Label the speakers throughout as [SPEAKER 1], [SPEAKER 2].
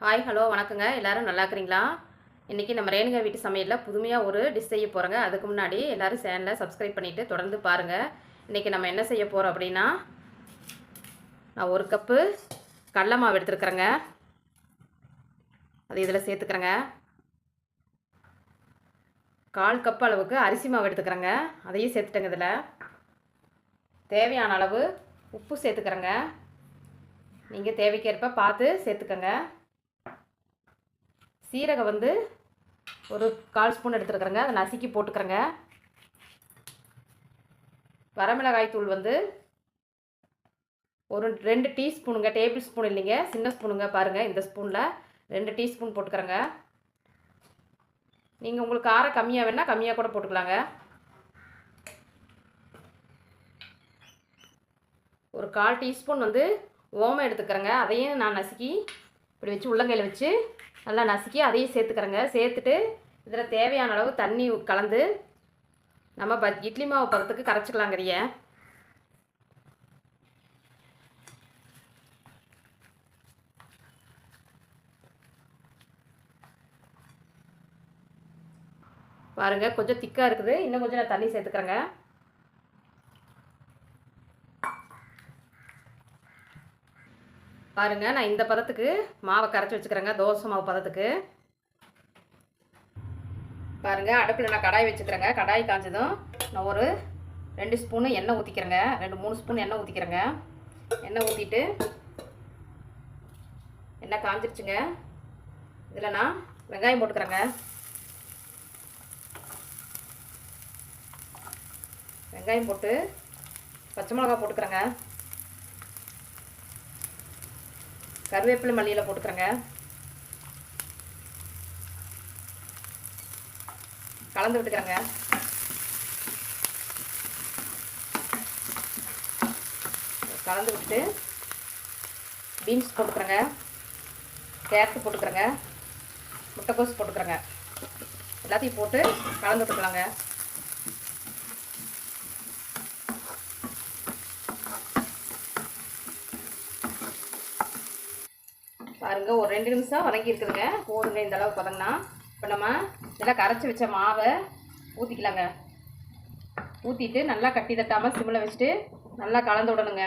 [SPEAKER 1] Hi hello வணக்கங்க. எல்லாரும் நல்லா இருக்கிறீங்களா? இன்றைக்கி நம்ம ரேணுகா வீட்டு சமையலில் புதுமையாக ஒரு டிஷ் செய்ய போகிறோங்க அதுக்கு முன்னாடி எல்லோரும் சேனலை சப்ஸ்கிரைப் பண்ணிவிட்டு தொடர்ந்து பாருங்கள் இன்றைக்கி நம்ம என்ன செய்ய போகிறோம் அப்படின்னா நான் ஒரு கப்பு கடலை மாவு எடுத்துருக்குறேங்க. அது இதில் சேர்த்துக்கிறேங்க. கால் கப் அளவுக்கு அரிசி மாவு எடுத்துக்கிறேங்க. அதையும் சேர்த்துட்டேங்க இதில். தேவையான அளவு உப்பு சேர்த்துக்கிறேங்க. நீங்கள் தேவைக்கேற்ப பார்த்து சேர்த்துக்கங்க. சீரகம் வந்து ஒரு கால் ஸ்பூன் எடுத்துருக்குறேங்க. அதை நசுக்கி போட்டுக்கிறேங்க. வரமிளகாய் தூள் வந்து ஒரு ரெண்டு டீஸ்பூனுங்க. டேபிள் ஸ்பூன் இல்லைங்க. சின்ன ஸ்பூனுங்க பாருங்கள் இந்த ஸ்பூனில். ரெண்டு டீஸ்பூன் போட்டுக்கிறேங்க. நீங்கள் உங்களுக்கு காரம் கம்மியாக வேணால் கம்மியாக கூட போட்டுக்கலாங்க. ஒரு கால் டீஸ்பூன் வந்து ஓமம் எடுத்துக்கிறேங்க. அதையும் நான் நசுக்கி இப்படி வச்சு உள்ளங்கையில் வச்சு நல்லா நசுக்கி அதையும் சேர்த்துக்கிறேங்க. சேர்த்துட்டு இதில் தேவையான அளவு தண்ணி கலந்து நம்ம ப இட்லி மாவு பதத்துக்கு கரைச்சிக்கலாங்கிறிய. பாருங்க கொஞ்சம் திக்காக இருக்குது. இன்னும் கொஞ்சம் நான் தண்ணி சேர்த்துக்கிறேங்க. பாருங்கள் நான் இந்த பதத்துக்கு மாவை கரைச்சி வச்சுக்கிறேங்க தோசை மாவு பதத்துக்கு. பாருங்கள் அடுப்பில் நான் கடாய் வச்சுக்கிறேங்க. கடாய் காய்ச்சதும் நான் ஒரு ரெண்டு ஸ்பூனு எண்ணெய் ஊற்றிக்கிறேங்க ரெண்டு மூணு ஸ்பூன் எண்ணெய் ஊற்றிக்கிறேங்க எண்ணெய் ஊற்றிட்டு எண்ணெய் காஞ்சிருச்சுங்க. இதில் நான் வெங்காயம் போட்டுக்கிறேங்க. வெங்காயம் போட்டு பச்சை மிளகா போட்டுக்கிறேங்க. கருவேப்பிலை மல்லியில் போட்டுக்கிறேங்க. கலந்து விட்டுக்கிறேங்க. கலந்து விட்டுட்டு பீன்ஸ் போட்டுக்கிறேங்க. கேரட் போட்டுக்கிறேங்க. முட்டைக்கோஸ் போட்டுக்கிறேங்க. எல்லாத்தையும் போட்டு கலந்து விட்டுக்கலாங்க. பாருங்கள் ஒரு ரெண்டு நிமிஷம் வதங்கியிருக்குதுங்க போதுங்க இந்த அளவுக்கு பதங்கினா இப்போ நம்ம இதெல்லாம் கரைச்சி வச்ச மாவை ஊற்றிக்கலாங்க ஊற்றிட்டு நல்லா கட்டி தட்டாமல் சிம்மில் வச்சுட்டு நல்லா கலந்து விடணுங்க.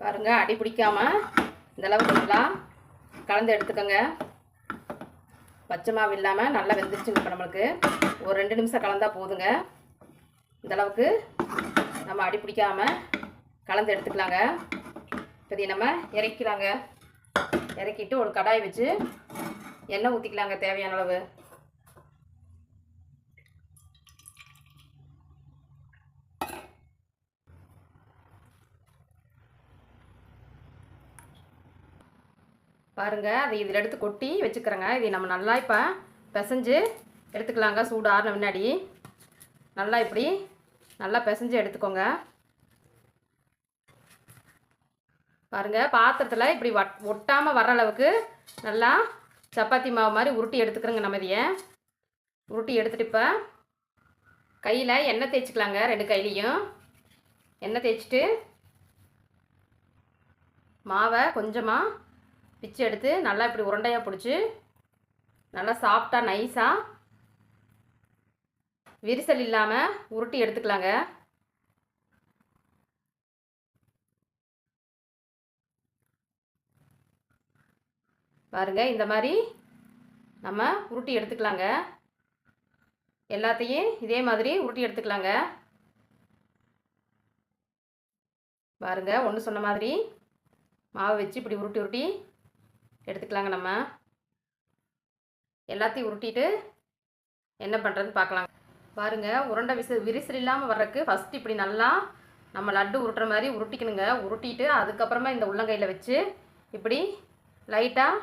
[SPEAKER 1] பாருங்க அடி பிடிக்காமல் இந்தளவுக்குலாம் நல்லா கலந்து எடுத்துக்கோங்க. பச்சை மாவு இல்லாமல் நல்லா வெந்துருச்சுங்க இப்போ நம்மளுக்கு. ஒரு ரெண்டு நிமிஷம் கலந்தால் போதுங்க. இந்தளவுக்கு நம்ம அடி பிடிக்காமல் கலந்து எடுத்துக்கலாங்க. இப்போ நம்ம இறக்கிலாங்க. இறக்கிட்டு ஒரு கடாய் வச்சு எண்ணெய் ஊற்றிக்கலாங்க தேவையான அளவு. பாருங்கள் அதை இதில் எடுத்து கொட்டி வச்சுக்கிறேங்க. இதை நம்ம நல்லா இப்போ பிசைஞ்சு எடுத்துக்கலாங்க சூடு ஆறின முன்னாடி. நல்லா இப்படி நல்லா பிசைஞ்சு எடுத்துக்கோங்க. பாருங்கள் பாத்திரத்தில் இப்படி வட் ஒட்டாமல் வர அளவுக்கு நல்லா சப்பாத்தி மாவு மாதிரி உருட்டி எடுத்துக்கிறோங்க நம்ம இதையை. உருட்டி எடுத்துகிட்டு இப்போ கையில் எண்ணெய் தேய்ச்சிக்கலாங்க ரெண்டு கையிலையும். எண்ணெய் தேய்ச்சிட்டு மாவை கொஞ்சமாக பிச்சு எடுத்து நல்லா இப்படி உருண்டையாக பிடிச்சி நல்லா சாஃப்டாக நைஸாக விரிசல் இல்லாமல் உருட்டி எடுத்துக்கலாங்க. பாருங்க இந்த மாதிரி நம்ம உருட்டி எடுத்துக்கலாங்க. எல்லாத்தையும் இதே மாதிரி உருட்டி எடுத்துக்கலாங்க. பாருங்க ஒன்று சொன்ன மாதிரி மாவை வச்சு இப்படி உருட்டி உருட்டி எடுத்துக்கலாங்க நம்ம. எல்லாத்தையும் உருட்டிட்டு என்ன பண்ணுறதுன்னு பார்க்கலாங்க பாருங்கள் உருண்டை விசு விரிசல் இல்லாமல் வர்றதுக்கு ஃபஸ்ட் இப்படி நல்லா நம்ம லட்டு உருட்டுற மாதிரி உருட்டிக்கணுங்க. உருட்டிட்டு அதுக்கப்புறமா இந்த உள்ளங்கையில் வச்சு இப்படி லைட்டாக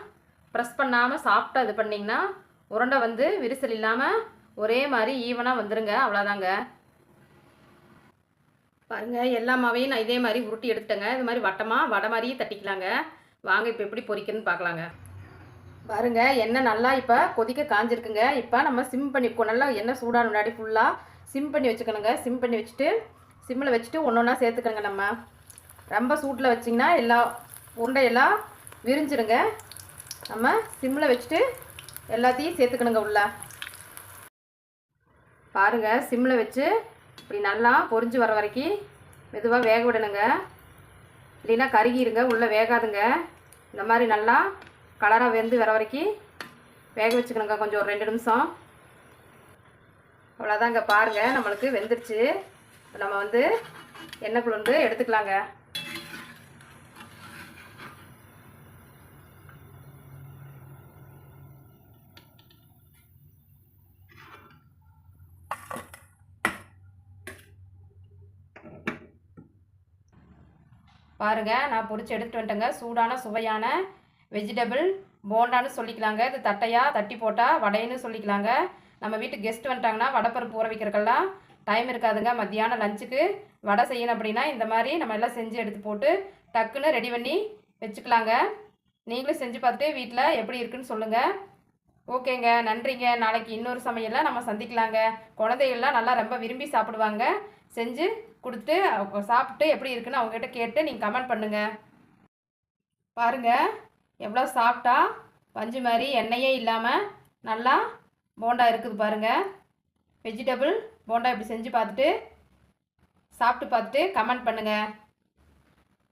[SPEAKER 1] ப்ரெஸ் பண்ணாமல் சாஃப்டாக இது பண்ணிங்கன்னா உருண்டை வந்து விரிசல் இல்லாமல் ஒரே மாதிரி ஈவனாக வந்துடுங்க அவ்வளோதாங்க பாருங்கள் எல்லா மாவையும் நான் இதே மாதிரி உருட்டி எடுத்துட்டேங்க. இது மாதிரி வட்டமாக வடை மாதிரியே தட்டிக்கலாங்க. வாங்க இப்போ எப்படி பொரிக்கணும்னு பார்க்கலாங்க பாருங்க எண்ணெய் நல்லா இப்போ கொதிக்க காஞ்சிருக்குங்க. இப்போ நம்ம சிம் பண்ணி நல்லா எண்ணெய் சூடான முன்னாடி ஃபுல்லாக சிம் பண்ணி வச்சுக்கணுங்க. சிம் பண்ணி வச்சுட்டு சிம்மில் வச்சுட்டு ஒன்று ஒன்றா சேர்த்துக்கணுங்க நம்ம. ரொம்ப சூட்டில் வச்சிங்கன்னா எல்லா உருண்டையெல்லாம் விரிஞ்சிடுங்க. நம்ம சிம்மில் வச்சுட்டு எல்லாத்தையும் சேர்த்துக்கணுங்க உள்ள. பாருங்க சிம்மில் வச்சு இப்படி நல்லா பொரிஞ்சு வர வரைக்கும் மெதுவாக வேக விடணுங்க. இல்லைன்னா கருகிருங்க உள்ளே வேகாதுங்க. இந்த மாதிரி நல்லா கலராக வெந்து வர வரைக்கும் வேக வச்சுக்கணுங்க கொஞ்சம் ஒரு ரெண்டு நிமிஷம். அவ்வளோதாங்க பாருங்கள் நம்மளுக்கு வெந்துருச்சு. நம்ம வந்து எண்ணெய் குழம்பு எடுத்துக்கலாங்க. பாருங்க நான் பொரிச்சு எடுத்துட்டு வந்துட்டேங்க. சூடான சுவையான வெஜிடபிள் போண்டான்னு சொல்லிக்கலாங்க. இது தட்டையாக தட்டி போட்டால் வடைன்னு சொல்லிக்கலாங்க. நம்ம வீட்டுக்கு கெஸ்ட் வந்துட்டாங்கன்னா வடைப்பருப்பு ஊற வைக்கிறக்கெல்லாம் டைம் இருக்காதுங்க. மத்தியானம் லஞ்சுக்கு வடை செய்யணும் அப்படின்னா இந்த மாதிரி நம்ம எல்லாம் செஞ்சு எடுத்து போட்டு டக்குன்னு ரெடி பண்ணி வச்சுக்கலாங்க. நீங்களும் செஞ்சு பார்த்துட்டு வீட்டில் எப்படி இருக்குன்னு சொல்லுங்கள் ஓகேங்க நன்றிங்க. நாளைக்கு இன்னொரு சமையலில் நம்ம சந்திக்கலாங்க. குழந்தைகள்லாம் நல்லா ரொம்ப விரும்பி சாப்பிடுவாங்க. செஞ்சு கொடுத்து சாப்பிட்டு எப்படி இருக்குன்னு அவங்ககிட்ட கேட்டு நீங்கள் கமெண்ட் பண்ணுங்கள் பாருங்கள் எவ்வளோ சாப்பிட்டா பஞ்சு மாதிரி எண்ணெயே இல்லாமல் நல்லா போண்டா இருக்குது பாருங்கள் வெஜிடபிள் போண்டா இப்படி செஞ்சு பார்த்துட்டு சாப்பிட்டு பார்த்துட்டு கமெண்ட் பண்ணுங்கள்